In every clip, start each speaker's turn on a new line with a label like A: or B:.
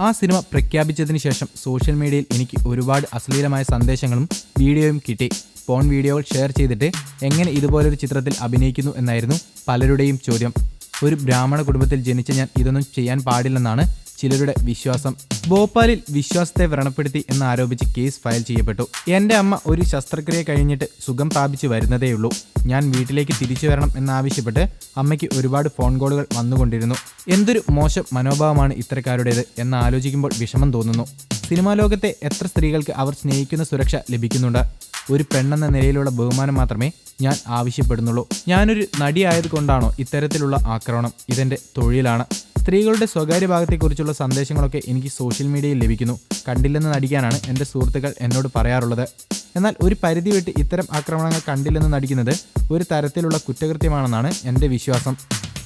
A: ആ സിനിമ പ്രഖ്യാപിച്ചതിന് ശേഷം സോഷ്യൽ മീഡിയയിൽ എനിക്ക് ഒരുപാട് അശ്ലീലമായ സന്ദേശങ്ങളും വീഡിയോയും കിട്ടി. ഫോൺ വീഡിയോകൾ ഷെയർ ചെയ്തിട്ട് എങ്ങനെ ഇതുപോലൊരു ചിത്രത്തിൽ അഭിനയിക്കുന്നു എന്നായിരുന്നു പലരുടെയും ചോദ്യം. ഒരു ബ്രാഹ്മണ കുടുംബത്തിൽ ജനിച്ച ഞാൻ ഇതൊന്നും ചെയ്യാൻ പാടില്ലെന്നാണ് ചിലരുടെ വിശ്വാസം ഭോപ്പാലിൽ വിശ്വാസത്തെ വ്രണപ്പെടുത്തി എന്നാരോപിച്ച് കേസ് ഫയൽ ചെയ്യപ്പെട്ടു. എന്റെ അമ്മ ഒരു ശസ്ത്രക്രിയ കഴിഞ്ഞിട്ട് സുഖം പ്രാപിച്ചു വരുന്നതേയുള്ളൂ. ഞാൻ വീട്ടിലേക്ക് തിരിച്ചു വരണം എന്നാവശ്യപ്പെട്ട് അമ്മയ്ക്ക് ഒരുപാട് ഫോൺ കോളുകൾ വന്നുകൊണ്ടിരുന്നു. എന്തൊരു മോശം മനോഭാവമാണ് ഇത്തരക്കാരുടേത് എന്ന് ആലോചിക്കുമ്പോൾ വിഷമം തോന്നുന്നു. സിനിമാ ലോകത്തെ എത്ര സ്ത്രീകൾക്ക് അവർ സ്നേഹിക്കുന്ന സുരക്ഷ ലഭിക്കുന്നുണ്ട്? ഒരു പെണ്ണെന്ന നിലയിലുള്ള ബഹുമാനം മാത്രമേ ഞാൻ ആവശ്യപ്പെടുന്നുള്ളൂ. ഞാനൊരു നടിയായതുകൊണ്ടാണോ ഇത്തരത്തിലുള്ള ആക്രമണം ഇതെന്റെ തൊഴിലാണ്? സ്ത്രീകളുടെ സ്വകാര്യ ഭാഗത്തെക്കുറിച്ചുള്ള സന്ദേശങ്ങളൊക്കെ എനിക്ക് സോഷ്യൽ മീഡിയയിൽ ലഭിക്കുന്നു. കണ്ടില്ലെന്ന് നടിക്കാനാണ് എന്റെ സുഹൃത്തുക്കൾ എന്നോട് പറയാറുള്ളത്. എന്നാൽ ഒരു പരിധി വിട്ട് ഇത്തരം ആക്രമണങ്ങൾ കണ്ടില്ലെന്ന് നടിക്കുന്നത് ഒരു തരത്തിലുള്ള കുറ്റകൃത്യമാണെന്നാണ് എന്റെ വിശ്വാസം.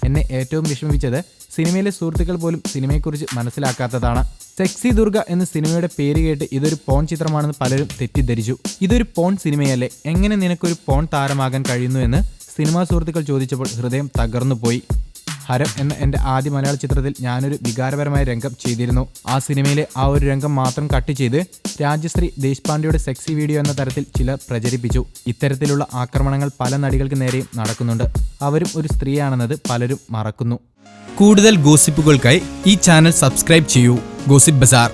A: എന്നെ ഏറ്റവും വിഷമിപ്പിച്ചത് സിനിമയിലെ സുഹൃത്തുക്കൾ പോലും സിനിമയെക്കുറിച്ച് മനസ്സിലാക്കാത്തതാണ്. സെക്സി ദുർഗ എന്ന സിനിമയുടെ പേര് കേട്ട് ഇതൊരു പോൺ ചിത്രമാണെന്ന് പലരും തെറ്റിദ്ധരിച്ചു. ഇതൊരു പോൺ സിനിമയല്ലേ? എങ്ങനെ നിനക്കൊരു പോൺ താരമാകാൻ കഴിയുന്നു എന്ന് സിനിമാ സുഹൃത്തുക്കൾ ചോദിച്ചപ്പോൾ ഹൃദയം തകർന്നു പോയി ഹരം എന്ന എന്റെ ആദ്യ മലയാള ചിത്രത്തിൽ ഞാനൊരു വികാരപരമായ രംഗം ചെയ്തിരുന്നു. ആ സിനിമയിലെ ആ ഒരു രംഗം മാത്രം കട്ട് ചെയ്ത് രാജശ്രീ ദേശ്പാണ്ഡെയുടെ സെക്സി വീഡിയോ എന്ന തരത്തിൽ ചിലർ പ്രചരിപ്പിച്ചു. ഇത്തരത്തിലുള്ള ആക്രമണങ്ങൾ പല നടികൾക്ക് നേരെയും നടക്കുന്നുണ്ട്. അവരും ഒരു സ്ത്രീയാണെന്നത് പലരും മറക്കുന്നു. കൂടുതൽ ഗോസിപ്പുകൾക്കായി ഈ ചാനൽ സബ്സ്ക്രൈബ് ചെയ്യൂ. ഗോസിപ്പ് ബസാർ.